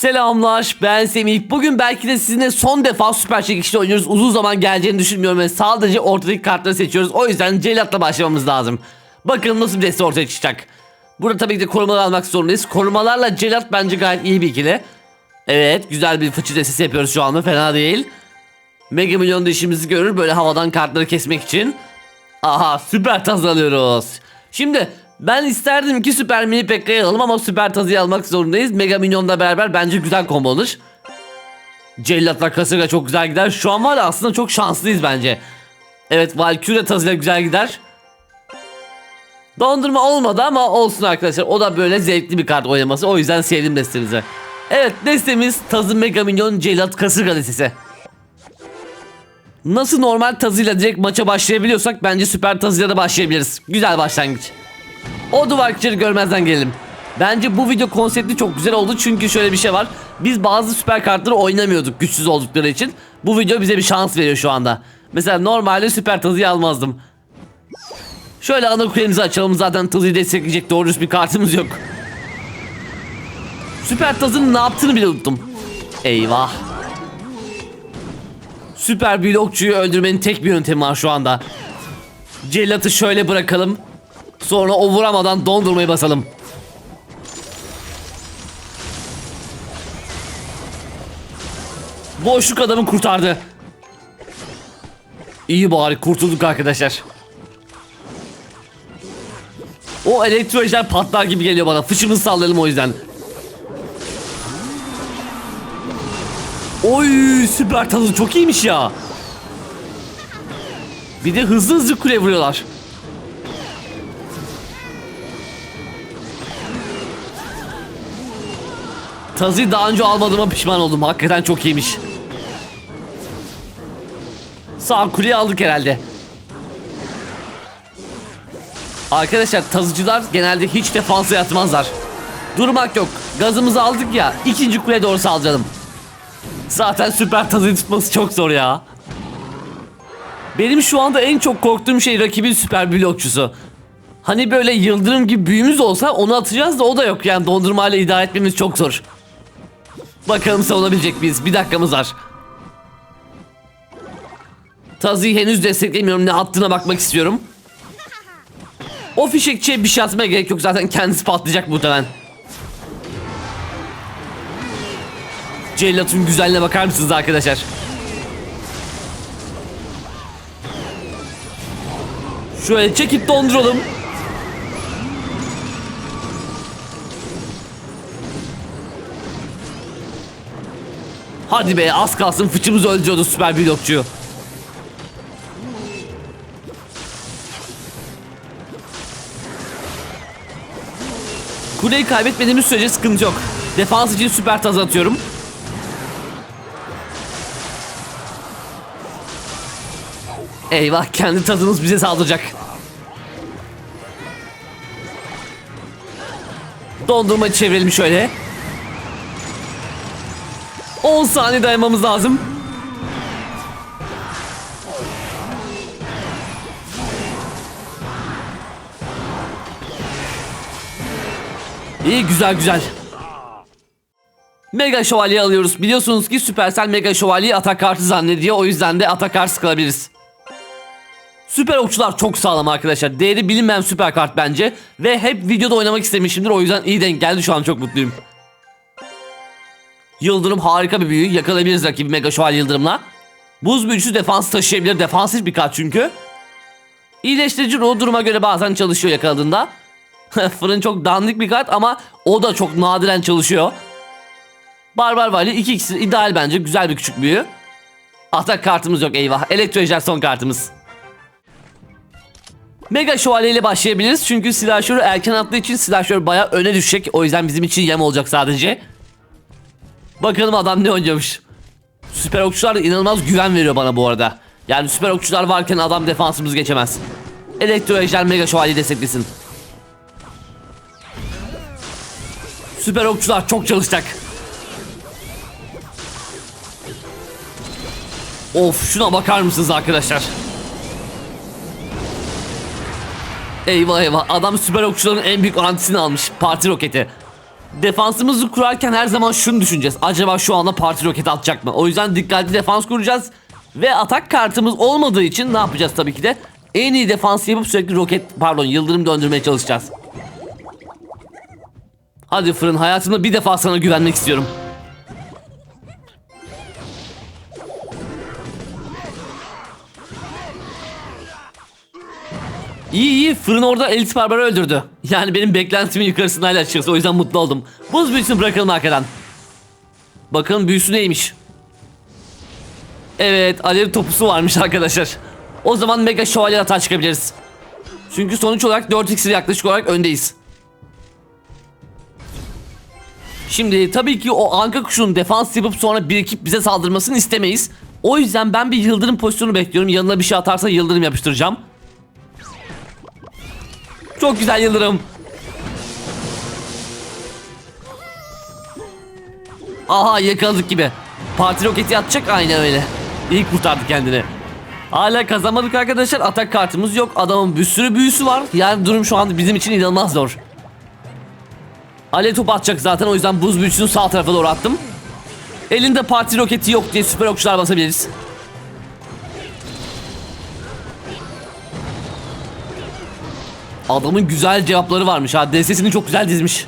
Selamlar ben Semih. Bugün belki de sizinle son defa süper çekişte oynuyoruz. Uzun zaman geleceğini düşünmüyorum ve sadece ortadaki kartları seçiyoruz. O yüzden Celat'la başlamamız lazım. Bakalım nasıl bir deste ortaya çıkacak. Burada tabii ki de korumalar almak zorundayız. Korumalarla Celat bence gayet iyi bir ikili. Evet güzel bir fıçı destesi yapıyoruz şu anda fena değil. Mega Milyon da işimizi görür böyle havadan kartları kesmek için. Aha süper taz alıyoruz. Şimdi ben isterdim ki süper mini Pekka'yı alalım ama süper tazıyı almak zorundayız. Mega Minyon'la beraber bence güzel combo olur. Cellat'la kasırga çok güzel gider. Şu an var ya aslında çok şanslıyız bence. Evet Valkyrie tazıyla güzel gider. Dondurma olmadı ama olsun arkadaşlar. O da böyle zevkli bir kart oynaması. O yüzden sevdim destemizi. Evet destemiz Tazı Mega Minyon Cellat Kasırga destesi. Nasıl normal tazıyla direkt maça başlayabiliyorsak bence süper tazıyla da başlayabiliriz. Güzel başlangıç. O duvar küçüğü görmezden gelelim. Bence bu video konsepti çok güzel oldu çünkü şöyle bir şey var. Biz bazı süper kartları oynamıyorduk güçsüz oldukları için. Bu video bize bir şans veriyor şu anda. Mesela normalde süper tazıyı almazdım. Şöyle ana kulemizi açalım zaten tazıyı destekleyecek doğru bir kartımız yok. Süper tazının ne yaptığını bile unuttum. Eyvah. Süper blokçuyu öldürmenin tek bir yöntemi var şu anda. Cellat'ı şöyle bırakalım. Sonra o vuramadan dondurmayı basalım. Boşluk adamı kurtardı. İyi bari kurtulduk arkadaşlar. O elektro ejder patlar gibi geliyor bana. Fıçımızı sallayalım o yüzden. Oy süper tadı çok iyiymiş ya. Bir de hızlı hızlı kule vuruyorlar. Tazı daha önce almadığıma pişman oldum. Hakikaten çok iyiymiş. Sağ kuleyi aldık herhalde. Arkadaşlar tazıcılar genelde hiç defansa yatmazlar. Durmak yok. Gazımızı aldık ya. ikinci kule doğru salacağım. Zaten süper tazıyı tutması çok zor ya. Benim şu anda en çok korktuğum şey rakibin süper blokçusu. Hani böyle yıldırım gibi büyümüz olsa onu atacağız da o da yok yani dondurmayla idare etmemiz çok zor. Bakalım savunabilecek miyiz? Bir dakikamız var. Tazıyı henüz desteklemiyorum ne attığına bakmak istiyorum. O fişekçiye bir şey atmaya gerek yok zaten kendisi patlayacak muhtemelen. Cellat'ın güzelliğine bakar mısınız arkadaşlar? Şöyle çekip donduralım. Hadi be az kalsın fıçımızı öldürüyordu süper blokçuyu. Kuleyi kaybetmediğimiz sürece sıkıntı yok. Defans için süper taz atıyorum. Eyvah kendi tadımız bize saldıracak. Dondurma çevirelim şöyle. 10 saniye dayanmamız lazım. İyi güzel güzel. Mega şövalye alıyoruz. Biliyorsunuz ki Supercell Mega şövalyeyi atak kartı zannediyor. O yüzden de atak kartı sıkılabiliriz. Süper okçular çok sağlam arkadaşlar. Değeri bilinmeyen süper kart bence. Ve hep videoda oynamak istemişimdir. O yüzden iyi denk geldi şu an çok mutluyum. Yıldırım harika bir büyü. Yakalayabiliriz rakibi Mega Şövalye Yıldırım'la. Buz büyücüsü defans taşıyabilir. Defansif bir kart çünkü. İyileştirici ruh duruma göre bazen çalışıyor yakaladığında. Fırın çok dandik bir kart ama o da çok nadiren çalışıyor. Barbar Vali 2 ikisi ideal bence. Güzel bir küçük büyü. Atak kartımız yok eyvah. Elektro Ejder son kartımız. Mega Şövalye ile başlayabiliriz. Çünkü silahşörü erken attığı için silahşör baya öne düşecek. O yüzden bizim için yem olacak sadece. Bakalım adam ne oynuyormuş. Süper okçular inanılmaz güven veriyor bana bu arada. Yani süper okçular varken adam defansımız geçemez. Elektro Ejder Mega Şövalye desteklesin. Süper okçular çok çalışacak. Of şuna bakar mısınız arkadaşlar? Eyvah eyvah adam süper okçuların en büyük antisini almış. Parti roketi. Defansımızı kurarken her zaman şunu düşüneceğiz. Acaba şu anda parti roket atacak mı? O yüzden dikkatli defans kuracağız. Ve atak kartımız olmadığı için ne yapacağız tabii ki de? En iyi defans yapıp sürekli roket pardon yıldırım döndürmeye çalışacağız. Hadi fırın hayatımda bir defa sana güvenmek istiyorum. İyi iyi fırın orada elit barbarı öldürdü. Yani benim beklentimin yukarısındaydı açıkçası o yüzden mutlu oldum. Buz büyüsünü bırakalım arkadan. Bakalım büyüsü neymiş. Evet alev topusu varmış arkadaşlar. O zaman mega şövalye hata çıkabiliriz. Çünkü sonuç olarak 4 iksir yaklaşık olarak öndeyiz. Şimdi tabii ki o anka kuşunun defans yapıp sonra birikip bize saldırmasını istemeyiz. O yüzden ben bir yıldırım pozisyonu bekliyorum. Yanına bir şey atarsa yıldırım yapıştıracağım. Çok güzel yıldırım. Aha yakaladık gibi. Parti roketi atacak aynen öyle. İyi kurtardı kendini. Hala kazanmadık arkadaşlar. Atak kartımız yok. Adamın bir sürü büyüsü var. Yani durum şu anda bizim için inanılmaz zor. Alev top atacak zaten o yüzden buz büyüsünü sağ tarafa doğru attım. Elinde parti roketi yok diye süper okçular basabiliriz. Adamın güzel cevapları varmış ha. DS'sini çok güzel dizmiş.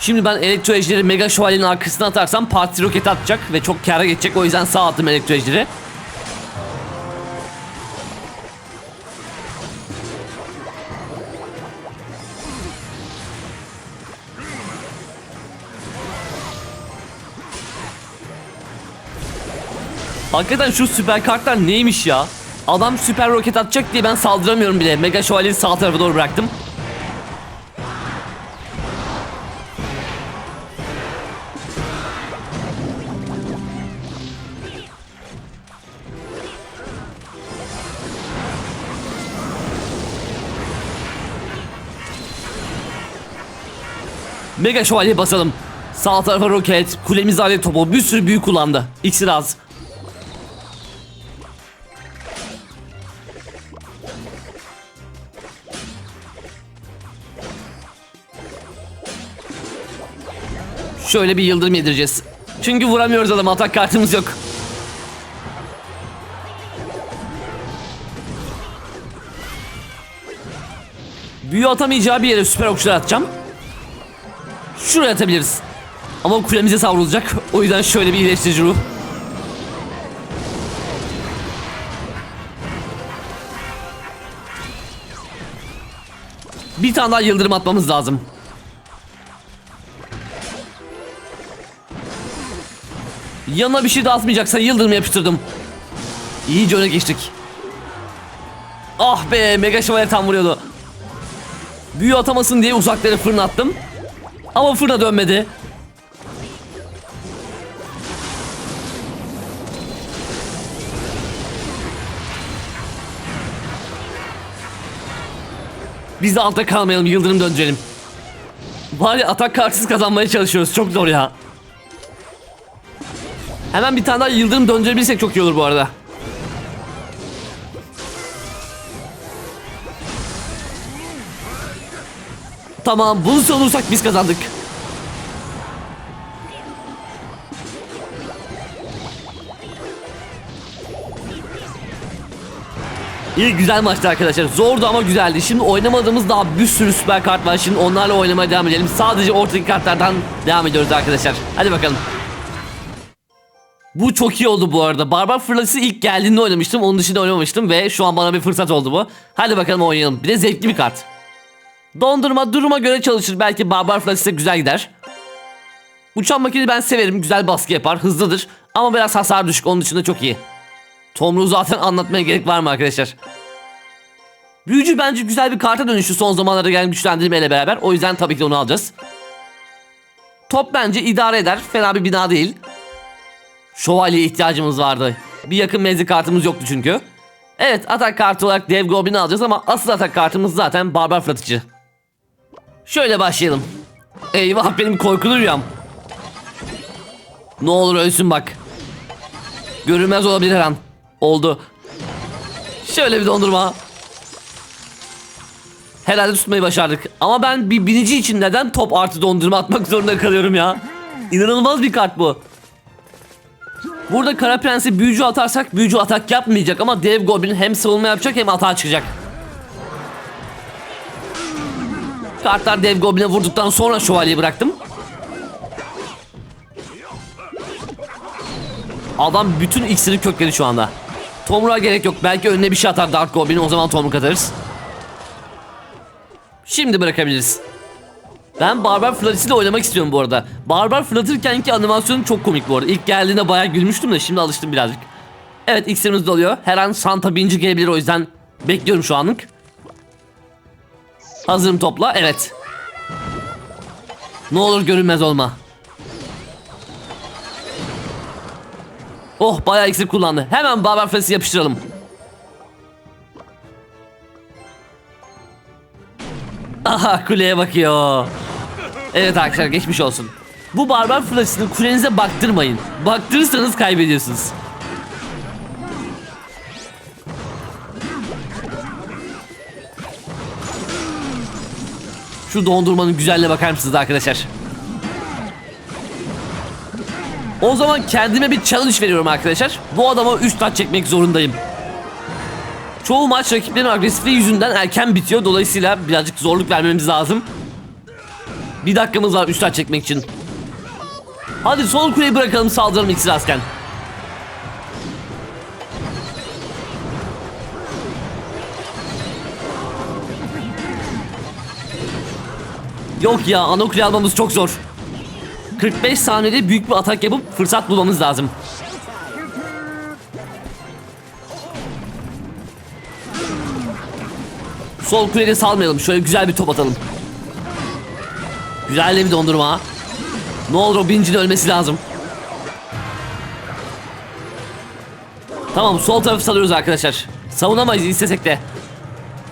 Şimdi ben elektro ejderi mega şövalyenin arkasına atarsam parti roket atacak ve çok kâra geçecek. O yüzden sağ attım elektro ejderi. Hakikaten şu süper kartlar neymiş ya? Adam süper roket atacak diye ben saldıramıyorum bile. Mega şövalyeyi sağ tarafa doğru bıraktım. Mega şövalye basalım. Sağ tarafa roket, kulemiz alev topu, bir sürü büyük kullandı. İksir az. Şöyle bir yıldırım yedireceğiz. Çünkü vuramıyoruz adamı atak kartımız yok. Büyü atamayacağı bir yere süper okçular atacağım. Şuraya atabiliriz. Ama kulemize savrulacak. O yüzden şöyle bir iyileştirici ruh. Bir tane daha yıldırım atmamız lazım. Yanına bir şey de atmayacaksan yıldırım yapıştırdım. İyice öne geçtik. Ah be mega şövalye tam vuruyordu. Büyü atamasın diye uzakları fırına attım. Ama fırına dönmedi. Biz de altta kalmayalım yıldırım döndürelim. Bari atak kartsız kazanmaya çalışıyoruz çok zor ya. Hemen bir tane daha yıldırım döndürebilirsek çok iyi olur bu arada. Tamam bunu savunursak biz kazandık. İyi güzel maçtı arkadaşlar. Zordu ama güzeldi. Şimdi oynamadığımız daha bir sürü süper kart var. Şimdi onlarla oynamaya devam edelim. Sadece ortadaki kartlardan devam ediyoruz arkadaşlar. Hadi bakalım. Bu çok iyi oldu bu arada. Barbar fırlatısı ilk geldiğinde oynamıştım. Onun dışında oynamamıştım ve şu an bana bir fırsat oldu bu. Hadi bakalım oynayalım. Bir de zevkli bir kart. Dondurma duruma göre çalışır. Belki barbar fırlatısı güzel gider. Uçan makine ben severim. Güzel baskı yapar. Hızlıdır. Ama biraz hasar düşük. Onun dışında çok iyi. Tomruğu zaten anlatmaya gerek var mı arkadaşlar? Büyücü bence güzel bir karta dönüştü son zamanlarda gelen güçlendirmeyle beraber. O yüzden tabii ki onu alacağız. Top bence idare eder. Fena bir bina değil. Şövalye ihtiyacımız vardı. Bir yakın menzil kartımız yoktu çünkü. Evet atak kartı olarak dev goblin alacağız ama asıl atak kartımız zaten barbar fırlatıcı. Şöyle başlayalım. Eyvah benim korkulu rüyam. Ne olur ölsün bak. Görünmez olabilir her an. Oldu. Şöyle bir dondurma. Herhalde tutmayı başardık. Ama ben bir binici için neden top artı dondurma atmak zorunda kalıyorum ya? İnanılmaz bir kart bu. Burada Kara Prens'e büyücü atarsak büyücü atak yapmayacak ama Dev Goblin hem savunma yapacak hem atağa çıkacak. Kartlar Dev Goblin'e vurduktan sonra şövalyeyi bıraktım. Adam bütün iksiri kökledi şu anda. Tomruk'a gerek yok. Belki önüne bir şey atar Dark Goblin. O zaman Tomruk atarız. Şimdi bırakabiliriz. Ben Barbar Flutter ile oynamak istiyorum bu arada. Barbar fırlatırken ki animasyonu çok komik bu arada. İlk geldiğinde bayağı gülmüştüm de şimdi alıştım birazcık. Evet iksirimiz doluyor. Her an Santa binci gelebilir o yüzden bekliyorum şu anlık. Hazırım topla. Evet. Ne olur görünmez olma. Oh bayağı iksir kullandı. Hemen Barbar Flutter'ı yapıştıralım. Aha kuleye bakıyor. Evet arkadaşlar geçmiş olsun. Bu barbar flaşını kulenize baktırmayın. Baktırırsanız kaybediyorsunuz. Şu dondurmanın güzelliğine bakar mısınız arkadaşlar? O zaman kendime bir challenge veriyorum arkadaşlar. Bu adama 3 taç çekmek zorundayım. Çoğu maç rakiplerin agresifliği yüzünden erken bitiyor. Dolayısıyla birazcık zorluk vermemiz lazım. Bir dakikamız var 3 taç çekmek için. Hadi son kuleyi bırakalım saldıralım iksir asken. Yok ya ana kule almamız çok zor. 45 saniyede büyük bir atak yapıp fırsat bulmamız lazım. Sol kuleyi salmayalım. Şöyle güzel bir top atalım. Güzel de bir dondurma. Ne olur o bincinin ölmesi lazım. Tamam sol tarafı salıyoruz arkadaşlar. Savunamayız istesek de.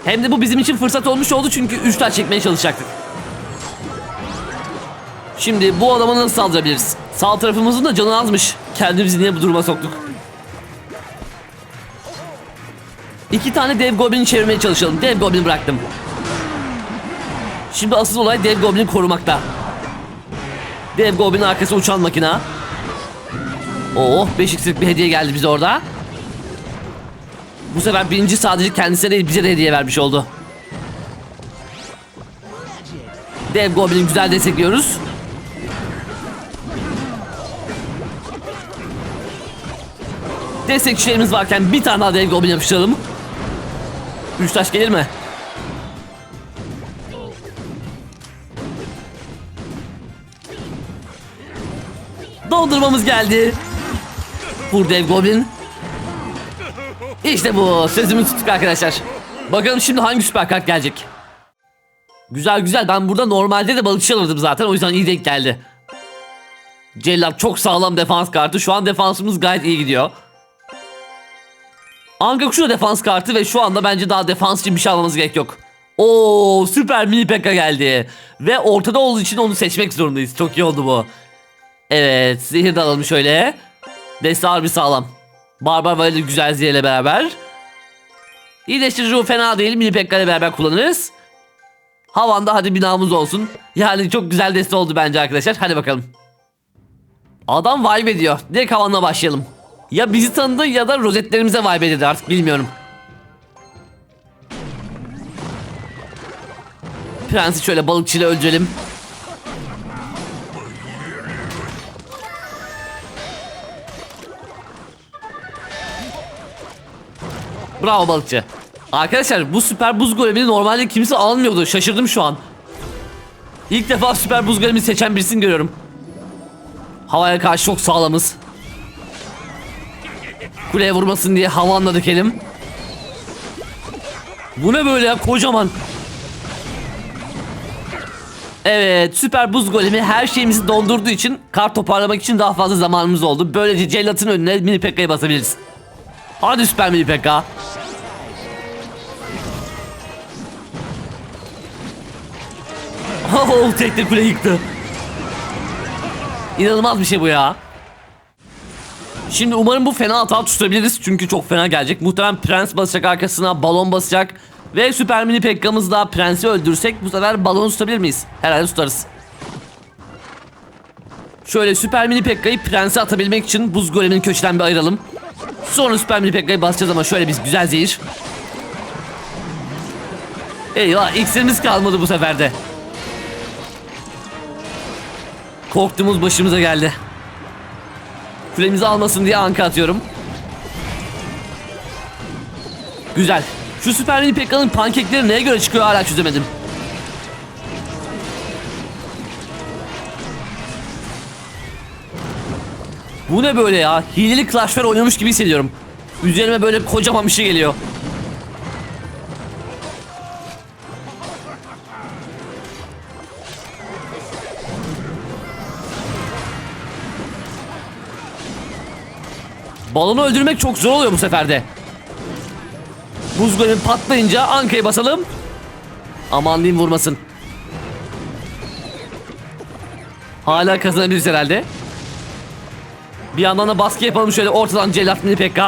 Hem de bu bizim için fırsat olmuş oldu çünkü 3 taş çekmeye çalışacaktık. Şimdi bu adama nasıl saldırabiliriz? Sağ tarafımızın da canı azmış. Kendimizi niye bu duruma soktuk? İki tane dev goblini çevirmeye çalışalım. Dev goblin bıraktım. Şimdi asıl olay dev goblini korumakta. Dev goblinin arkası uçan makina. Oh 5 x'lik bir hediye geldi bize orada. Bu sefer birinci sadece kendisine değil bize de hediye vermiş oldu. Dev goblini güzel destekliyoruz. Destekçilerimiz varken bir tane daha dev goblin yapıştıralım. Üç taş gelir mi? Dondurmamız geldi. Vur dev goblin. İşte bu. Sözümü tuttuk arkadaşlar. Bakalım şimdi hangi süper kart gelecek. Güzel güzel. Ben burada normalde de balıkçı alırdım zaten. O yüzden iyi denk geldi. Cellat çok sağlam defans kartı. Şu an defansımız gayet iyi gidiyor. Angakushu da defans kartı ve şu anda bence daha defans için bir şey almamız gerek yok. Oo süper mini pekka geldi. Ve ortada olduğu için onu seçmek zorundayız. Çok iyi oldu bu. Evet zehir de şöyle. Deste harbi sağlam. Barbar böyle güzel zehirle beraber. İyileştirici ruh fena değil. Mini pekka ile beraber kullanırız. Havanda hadi binamız olsun. Yani çok güzel deste oldu bence arkadaşlar. Hadi bakalım. Adam vibe ediyor. Direkt havanla başlayalım. Ya bizi tanıdı ya da rozetlerimize vibe dedi artık bilmiyorum. Prensi şöyle balıkçıyla öldürelim. Bravo balıkçı. Arkadaşlar bu süper buz golemini normalde kimse almıyordu. Şaşırdım şu an. İlk defa süper buz golemini seçen birisini görüyorum. Havaya karşı çok sağlamız. Kuleye vurmasın diye havanla dökelim. Bu ne böyle ya kocaman. Evet süper buz golemi her şeyimizi dondurduğu için kart toparlamak için daha fazla zamanımız oldu. Böylece cellatın önüne mini pekka'yı basabiliriz. Hadi süper mini pekka. Oh tek de kule yıktı. İnanılmaz bir şey bu ya. Şimdi umarım bu fena hata tutabiliriz çünkü çok fena gelecek. Muhtemelen prens basacak arkasına, balon basacak Ve süper mini pekkamızla prensi öldürsek bu sefer balonu tutabilir miyiz? Herhalde tutarız. Şöyle süper mini pekkayı prense atabilmek için buz golemini köşeden bir ayıralım. Sonra süper mini pekkayı basacağız ama şöyle biz güzel zehir. Eyvah iksirimiz kalmadı bu sefer de. Korktuğumuz başımıza geldi. Kulemizi almasın diye anka atıyorum. Güzel. Şu süper mini pekkanın pankekleri neye göre çıkıyor hala çözemedim. Bu ne böyle ya? Hileli Clash Royale oynamış gibi hissediyorum. Üzerime böyle kocaman bir şey geliyor. Balonu öldürmek çok zor oluyor bu seferde. Buz golemi patlayınca Anka'ya basalım. Aman diyeyim vurmasın. Hala kazanabiliriz herhalde. Bir yandan da baskı yapalım şöyle ortadan Celat Mini PK.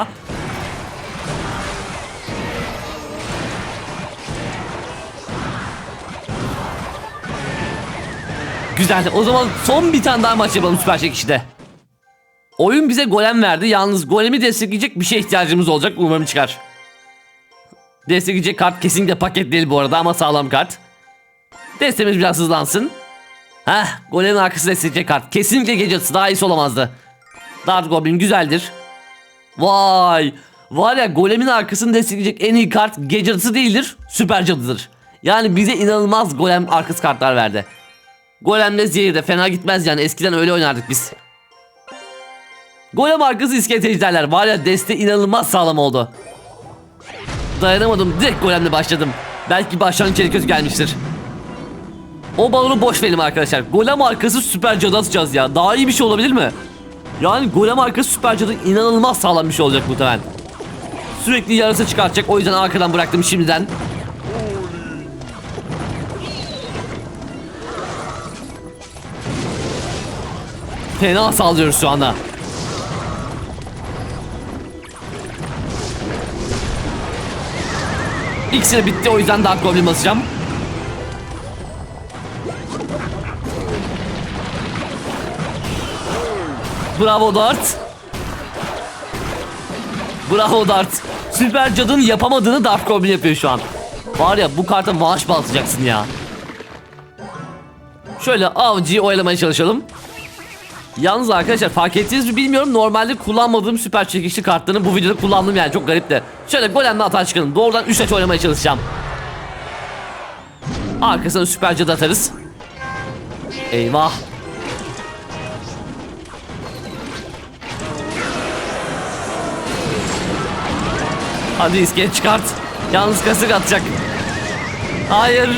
Güzel. O zaman son bir tane daha maç yapalım Süper Çekiş'te. Oyun bize golem verdi. Yalnız golemi destekleyecek bir şey ihtiyacımız olacak. Umarım çıkar. Destekleyecek kart kesinlikle paket değil bu arada ama sağlam kart. Destemiz biraz hızlansın. Heh, golemin arkası destekleyecek kart. Kesinlikle gecesi daha iyisi olamazdı. Dart Goblin güzeldir. Vay! Var ya golemin arkasını destekleyecek en iyi kart gecesi değildir, süper cadıdır. Yani bize inanılmaz golem arkası kartlar verdi. Golemle zehir fena gitmez yani eskiden öyle oynardık biz. Golem arkası iskelet ejderler var ya deste inanılmaz sağlam oldu. Dayanamadım direkt golemle başladım. Belki başlangıç kötü gelmiştir. O balonu boş verelim arkadaşlar. Golem arkası süper cadı atacağız ya. Daha iyi bir şey olabilir mi? Yani golem arkası süper cadı inanılmaz sağlam bir şey olacak muhtemelen. Sürekli yarısı çıkartacak. O yüzden arkadan bıraktım şimdiden. Fena saldırıyoruz şu anda. İkisi de bitti o yüzden Dark Goblin basacağım. Bravo Dart. Bravo Dart. Süper Cad'ın yapamadığını Dark Goblin yapıyor şu an. Var ya bu karta maaş baltayacaksın ya. Şöyle avcıyı oyalamaya çalışalım. Yalnız arkadaşlar fark ettiniz mi bilmiyorum normalde kullanmadığım süper çekişli kartlarını bu videoda kullandım yani çok garip de. Şöyle golemle hata çıkalım. Doğrudan 3 aç oynamaya çalışacağım. Arkasına süper cadı atarız. Eyvah. Hadi iskelet çıkart. Yalnız kasık atacak. Hayır.